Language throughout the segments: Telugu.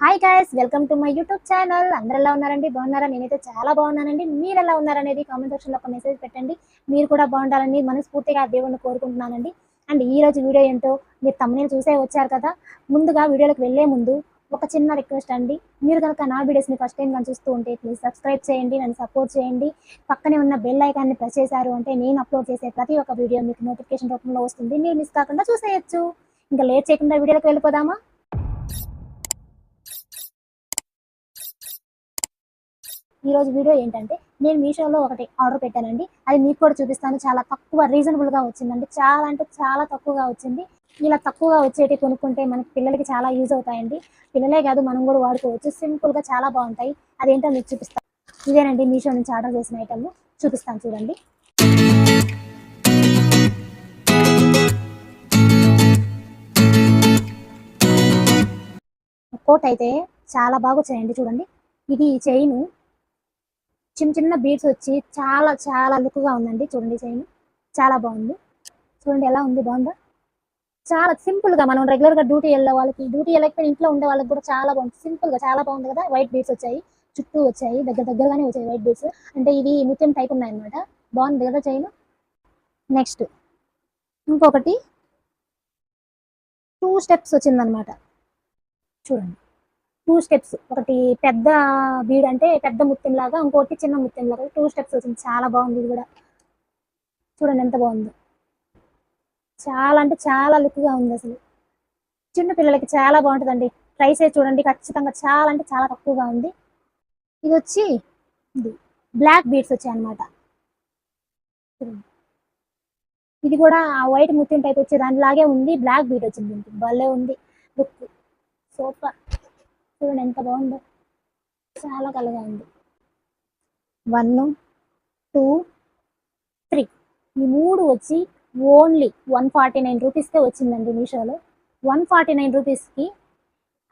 Hi guys welcome to my YouTube channel అందరు ఎలా ఉన్నారండి? బాగున్నారా? నేనైతే చాలా బాగున్నానండి. మీరు ఎలా ఉన్నారనేది కామెంట్ సెక్షన్లో ఒక మెసేజ్ పెట్టండి. మీరు కూడా బాగుండాలని మనస్ఫూర్తిగా దేవుణ్ణి కోరుకుంటున్నానండి. అండ్ ఈ రోజు వీడియో ఏంటో మీరు తమ్ముని చూసే వచ్చారు కదా? ముందుగా వీడియోలోకి వెళ్ళే ముందు ఒక చిన్న రిక్వెస్ట్ అండి. మీరు కనుక నా వీడియోస్ని ఫస్ట్ టైం కానీ చూస్తూ ఉంటే ప్లీజ్ సబ్స్క్రైబ్ చేయండి నన్ను సపోర్ట్ చేయండి. పక్కనే ఉన్న బెల్ ఐకాన్ని ప్రెస్ చేశారు అంటే నేను అప్లోడ్ చేసే ప్రతి ఒక్క వీడియో మీకు నోటిఫికేషన్ రూపంలో వస్తుంది. మీరు మిస్ కాకుండా చూసేయచ్చు. ఇంకా లేట్ చేయకుండా వీడియోకి వెళ్ళిపోదామా? ఈ రోజు వీడియో ఏంటంటే నేను మీషోలో ఒకటి ఆర్డర్ పెట్టానండి. అది మీకు కూడా చూపిస్తాను. చాలా తక్కువ రీజనబుల్గా వచ్చిందండి. చాలా అంటే చాలా తక్కువగా వచ్చింది. ఇలా తక్కువగా వచ్చేటి కొనుక్కుంటే మనకి పిల్లలకి చాలా యూజ్ అవుతాయండి. పిల్లలే కాదు మనం కూడా వాడుకోవచ్చు. సింపుల్గా చాలా బాగుంటాయి. అదేంటో మీకు చూపిస్తాను ఇదేనండి మీషో నుంచి ఆర్డర్ చేసిన ఐటమ్. చూపిస్తాను చూడండి. కోట్ అయితే చాలా బాగా వచ్చాయండి చూడండి. ఇది చైన్. చిన్న చిన్న బీట్స్ వచ్చి చాలా చాలా లుక్గా ఉందండి. చూడండి చైన్ చాలా బాగుంది. చూడండి ఎలా ఉంది బాగుందా? చాలా సింపుల్గా మనం రెగ్యులర్గా డ్యూటీ వెళ్ళే వాళ్ళకి డ్యూటీ వెళ్ళకపోయినా ఇంట్లో ఉండే వాళ్ళకి కూడా చాలా బాగుంది. సింపుల్గా చాలా బాగుంది కదా? వైట్ బీట్స్ వచ్చాయి. చుట్టూ వచ్చాయి. దగ్గర దగ్గరగానే వచ్చాయి వైట్ బీట్స్ అంటే ఇవి ముత్యం టైప్ ఉన్నాయన్నమాట. బాగుంది కదా చైన్? నెక్స్ట్ ఇంకొకటి. టూ స్టెప్స్ వచ్చిందనమాట చూడండి. టూ స్టెప్స్ ఒకటి పెద్ద బీడ్ అంటే పెద్ద ముత్యం లాగా ఇంకోటి చిన్న ముత్యం లాగా టూ స్టెప్స్ వచ్చింది చాలా బాగుంది ఇది కూడా. చూడండి ఎంత బాగుంది. చాలా అంటే చాలా లుక్గా ఉంది అసలు. చిన్న పిల్లలకి చాలా బాగుంటుందండి. ప్రైస్ చూడండి. ఖచ్చితంగా చాలా అంటే చాలా తక్కువగా ఉంది. ఇది వచ్చి ఇది బ్లాక్ బీడ్స్ వచ్చాయి అనమాట ఇది కూడా ఆ వైట్ ముత్యం టైప్ వచ్చే దానిలాగే ఉంది. బ్లాక్ బీడ్ వచ్చింది. భలే ఉంది. లుక్ సూపర్ చూడండి ఎంత బాగుందో. చాలా కలగా ఉంది. వన్ టూ త్రీ ఈ మూడు వచ్చి ఓన్లీ వన్ ఫార్టీ నైన్ రూపీస్కే వచ్చిందండి మీషోలో. వన్ ఫార్టీ నైన్ రూపీస్కి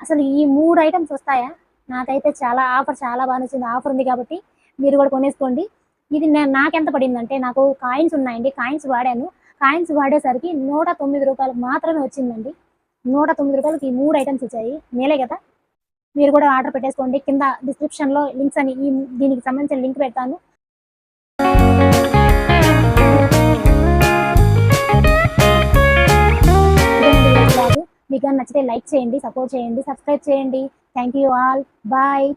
అసలు ఈ మూడు ఐటమ్స్ వస్తాయా? నాకైతే చాలా ఆఫర్ చాలా బాగా నచ్చింది. ఆఫర్ ఉంది కాబట్టి మీరు కూడా కొనేసుకోండి. ఇది నేను నాకెంత పడిందంటే నాకు కాయిన్స్ ఉన్నాయండి. కాయిన్స్ వాడాను. కాయిన్స్ వాడేసరికి నూట తొమ్మిది రూపాయలకు మాత్రమే వచ్చిందండి. నూట తొమ్మిది రూపాయలకి ఈ మూడు ఐటమ్స్ వచ్చాయి మేలే కదా? మీరు కూడా ఆర్డర్ పెట్టేసుకోండి. కింద డిస్క్రిప్షన్లో లింక్స్ అని ఈ దీనికి సంబంధించిన లింక్ పెడతాను. మీకు నచ్చితే లైక్ చేయండి సపోర్ట్ చేయండి సబ్స్క్రైబ్ చేయండి. Thank you all bye